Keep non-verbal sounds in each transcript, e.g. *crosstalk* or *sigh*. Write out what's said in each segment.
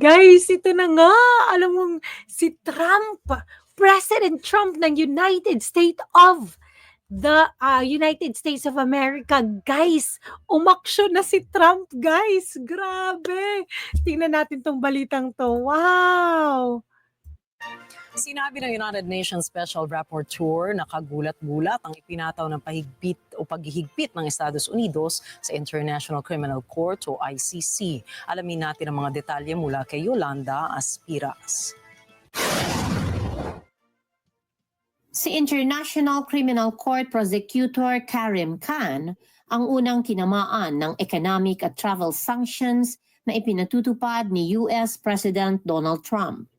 Guys, ito na nga. Alam mo, si Trump, President Trump ng United States of the uh, United States of America. Guys, umaksyon na si Trump, guys. Grabe. Tingnan natin tong balitang to. Wow. Sinabi ng United Nations Special Rapporteur na kagulat-gulat ang ipinataw ng pahigpit o paghihigpit ng Estados Unidos sa International Criminal Court o ICC. Alamin natin ang mga detalye mula kay Yolanda Aspiras. Si International Criminal Court Prosecutor Karim Khan ang unang tinamaan ng economic at travel sanctions na ipinatutupad ni US President Donald Trump.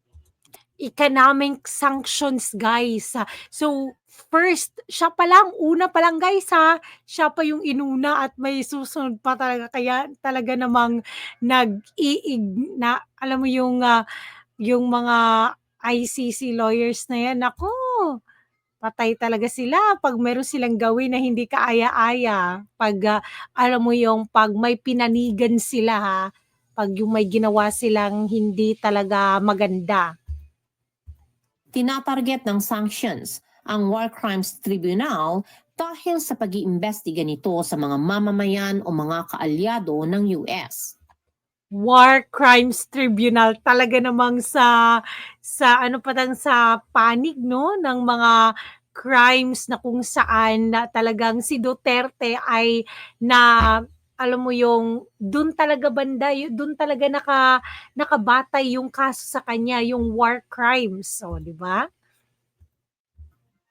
Economic sanctions, guys. Ah, So, first, siya pa lang, una pa lang, guys, ha? Siya pa yung inuna at may susunod pa talaga. Kaya talaga namang nag-iig na, alam mo yung, ah, yung mga ICC lawyers na yan, ako, patay talaga sila pag meron silang gawin na hindi kaaya-aya. Pag, ah, alam mo yung, pag may pinanigan sila, ha? Pag yung may ginawa silang hindi talaga maganda. Tinatarget ng sanctions ang War Crimes Tribunal dahil sa pag-iimbestiga nito sa mga mamamayan o mga kaalyado ng US. War Crimes Tribunal talaga namang sa sa ano pa lang sa panig no ng mga crimes na kung saan na talagang si Duterte ay na alam mo yung dun talaga banda dun talaga naka nakabatay yung kaso sa kanya yung war crimes so di ba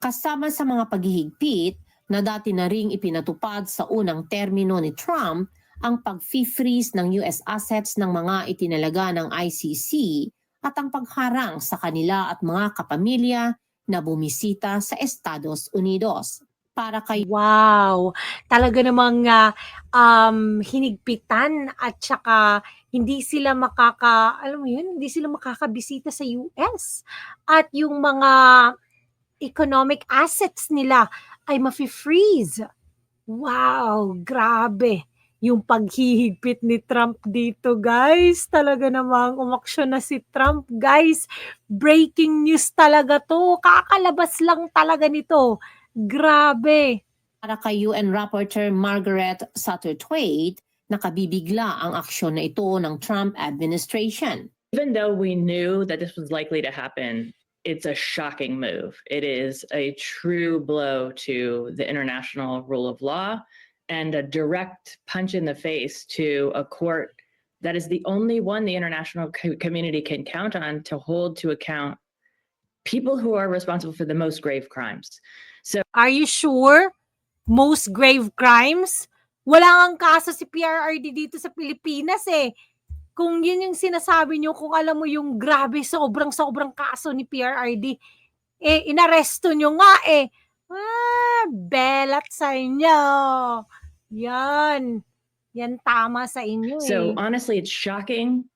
Kasama sa mga paghihigpit na dati na ring ipinatupad sa unang termino ni Trump ang pag-freeze ng US assets ng mga itinalaga ng ICC at ang pagharang sa kanila at mga kapamilya na bumisita sa Estados Unidos. Para kay Wow! Talaga namang, ah, um, hinigpitan at saka hindi sila makaka alam mo yun, hindi sila makakabisita sa US. At yung mga economic assets nila ay mafi-freeze. Wow! Grabe! Yung paghihigpit ni Trump dito, guys. Talaga namang umaksyon na si Trump, guys. Breaking news talaga 'to. Kakalabas lang talaga nito. Grabe! para kay UN Rapporteur Margaret Satterthwaite, nakabibigla ang aksyon na ito ng Trump administration. even though we knew that this was likely to happen, it's a shocking move. It is a true blow to the international rule of law and a direct punch in the face to a court that is the only one the international co- community can count on to hold to account people who are responsible for the most grave crimes. Are you sure? Most grave crimes? Wala ngang kaso si PRRD dito sa Pilipinas eh. Kung yun yung sinasabi nyo, kung alam mo yung grabe, sobrang-sobrang kaso ni PRRD, eh, inaresto nyo nga eh. Ah, belat sa inyo. Yan. Yan tama sa inyo eh. So honestly, it's shocking,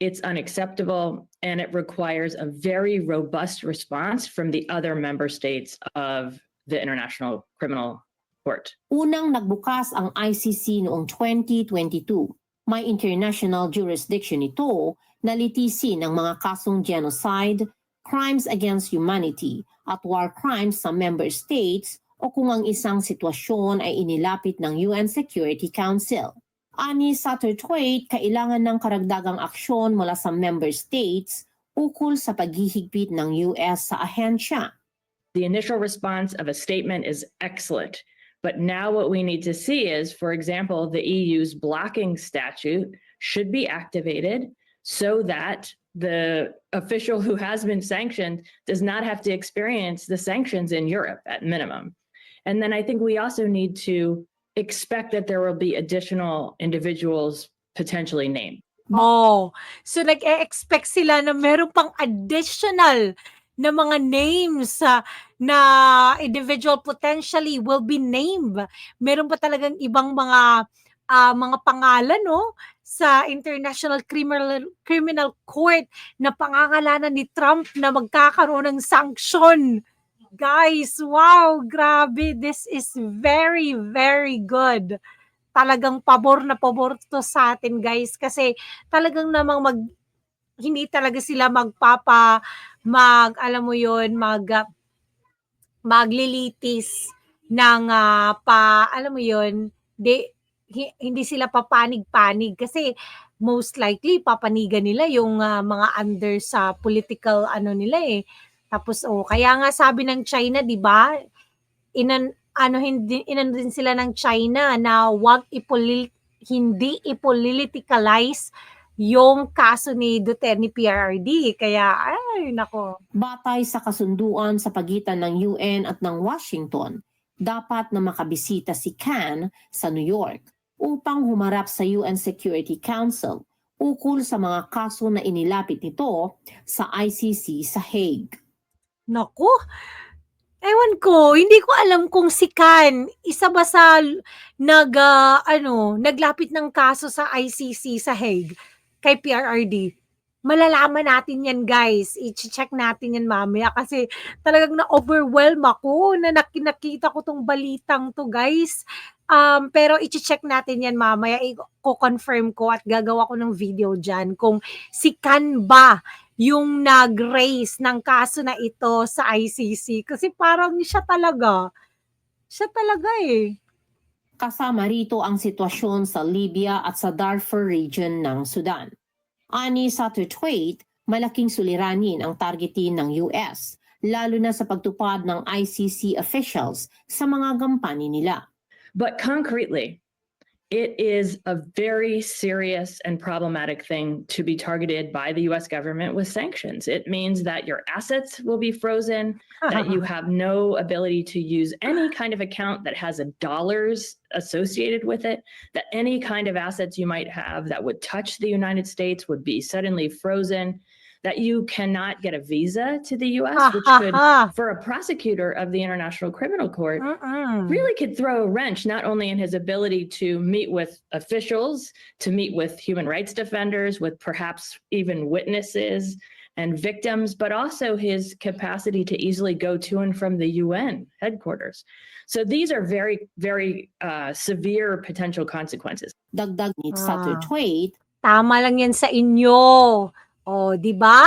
it's unacceptable, and it requires a very robust response from the other member states of the International Criminal Court. Unang nagbukas ang ICC noong 2022. May international jurisdiction ito na litisin ang mga kasong genocide, crimes against humanity, at war crimes sa member states o kung ang isang sitwasyon ay inilapit ng UN Security Council. Ani kailangan ng karagdagang aksyon mula sa member states ukol sa paghihigpit ng US sa ahensya. The initial response of a statement is excellent. But now what we need to see is, for example, the EU's blocking statute should be activated so that the official who has been sanctioned does not have to experience the sanctions in Europe at minimum. And then I think we also need to expect that there will be additional individuals potentially named. Oh, so nag-e-expect sila na meron pang additional na mga names ah, na individual potentially will be named. Meron pa talagang ibang mga ah, mga pangalan no sa International Criminal Criminal Court na pangangalanan ni Trump na magkakaroon ng sanction. Guys, wow, grabe. This is very, very good. Talagang pabor na pabor to sa atin, guys. Kasi talagang namang mag hindi talaga sila magpapa mag alam mo yon mag maglilitis ng ah, pa alam mo yon hi- hindi sila papanig-panig kasi most likely papanigan nila yung ah, mga under sa political ano nila eh tapos oh kaya nga sabi ng China 'di ba? Inan ano hindi inan din sila ng China na wag ipoli, hindi ipoliticalize yung kaso ni Duterte PRRD kaya ay nako. Batay sa kasunduan sa pagitan ng UN at ng Washington, dapat na makabisita si Khan sa New York upang humarap sa UN Security Council ukol sa mga kaso na inilapit nito sa ICC sa Hague. Naku, ewan ko, hindi ko alam kung si Kan, isa ba sa nag, ah, ano, naglapit ng kaso sa ICC sa Hague kay PRRD. Malalaman natin yan guys. I-check natin yan mamaya kasi talagang na-overwhelm ako na nak- nakita ko tong balitang to guys. Um, pero i-check natin yan mamaya. I-confirm ko at gagawa ko ng video dyan kung si Kan ba yung nag-raise ng kaso na ito sa ICC kasi parang siya talaga. Siya talaga eh. Kasama rito ang sitwasyon sa Libya at sa Darfur region ng Sudan. Ani sa tweet, malaking suliranin ang targetin ng US, lalo na sa pagtupad ng ICC officials sa mga gampanin nila. But concretely, it is a very serious and problematic thing to be targeted by the US government with sanctions. It means that your assets will be frozen, that you *laughs* have no ability to use any kind of account that has a dollars associated with it, that any kind of assets you might have that would touch the United States would be suddenly frozen, that you cannot get a visa to the US, which could, for a prosecutor of the International Criminal Court, Mm-mm. really could throw a wrench not only in his ability to meet with officials, to meet with human rights defenders, with perhaps even witnesses and victims, but also his capacity to easily go to and from the UN headquarters. So these are very, very uh, severe potential consequences. Dagdag ni sa Ah. tweet, Tama lang yan sa inyo. O, di ba?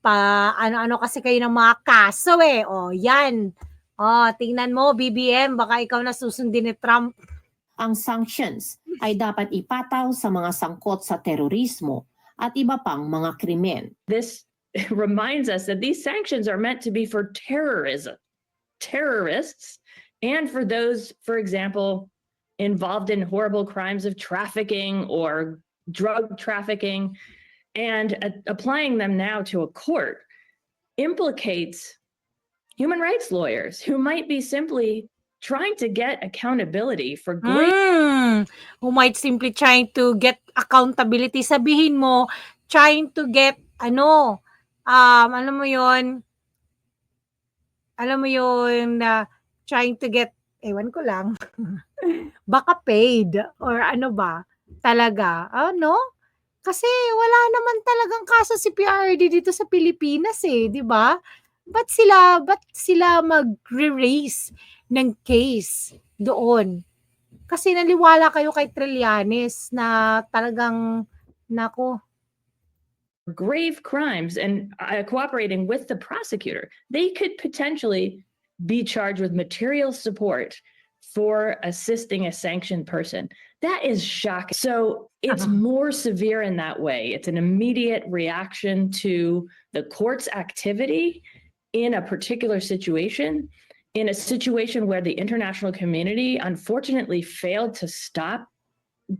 Pa, ano-ano kasi kayo ng mga kaso eh. O, yan. O, tingnan mo, BBM, baka ikaw na susundin ni Trump. ang sanctions ay dapat ipataw sa mga sangkot sa terorismo at iba pang mga krimen. This *laughs* reminds us that these sanctions are meant to be for terrorism, terrorists, and for those, for example, involved in horrible crimes of trafficking or drug trafficking. And a- applying them now to a court implicates human rights lawyers who might be simply trying to get accountability for Mm, who might simply trying to get accountability. Sabihin mo, trying to get, ano, um, alam mo yon alam mo yon na trying to get, ewan ko lang, *laughs* baka paid or ano ba, talaga, ano? Kasi wala naman talagang kaso si PRD dito sa Pilipinas eh, di ba? Ba't sila, ba't sila mag-raise ng case doon? Kasi naniwala kayo kay Trillanes na talagang, nako, grave crimes and uh, cooperating with the prosecutor, they could potentially be charged with material support for assisting a sanctioned person. That is shocking. So it's Uh-huh. more severe in that way. It's an immediate reaction to the court's activity in a particular situation, in a situation where the international community unfortunately failed to stop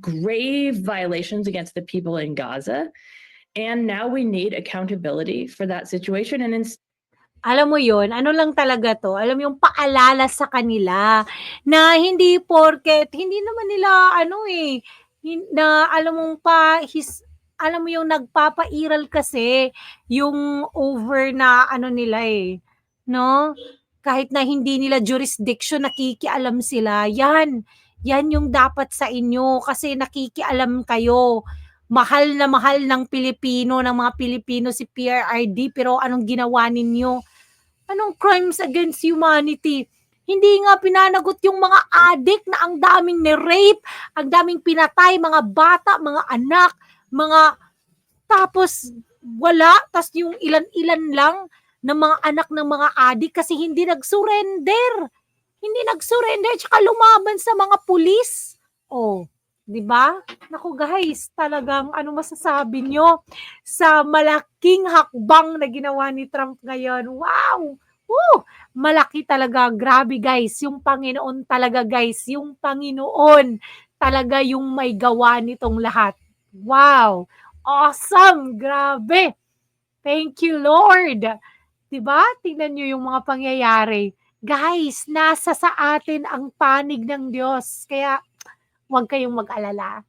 grave violations against the people in Gaza. And now we need accountability for that situation. And in, alam mo yon ano lang talaga to, alam yung paalala sa kanila na hindi porket, hindi naman nila ano eh, na alam mong pa, his, alam mo yung nagpapairal kasi yung over na ano nila eh, no? Kahit na hindi nila jurisdiction, nakikialam sila. Yan, yan yung dapat sa inyo kasi nakikialam kayo. Mahal na mahal ng Pilipino, ng mga Pilipino si PRRD, pero anong ginawa ninyo? Anong crimes against humanity? Hindi nga pinanagot yung mga adik na ang daming ni-rape, ang daming pinatay, mga bata, mga anak, mga tapos wala, tas yung ilan-ilan lang ng mga anak ng mga adik kasi hindi nag-surrender. Hindi nag-surrender, tsaka lumaban sa mga pulis. Oh, di ba? Naku guys, talagang ano masasabi nyo sa malaking hakbang na ginawa ni Trump ngayon? Wow! Woo! Malaki talaga. Grabe guys. Yung Panginoon talaga guys. Yung Panginoon talaga yung may gawa nitong lahat. Wow! Awesome! Grabe! Thank you, Lord! Diba? Tingnan nyo yung mga pangyayari. Guys, nasa sa atin ang panig ng Diyos. Kaya, huwag kayong mag-alala.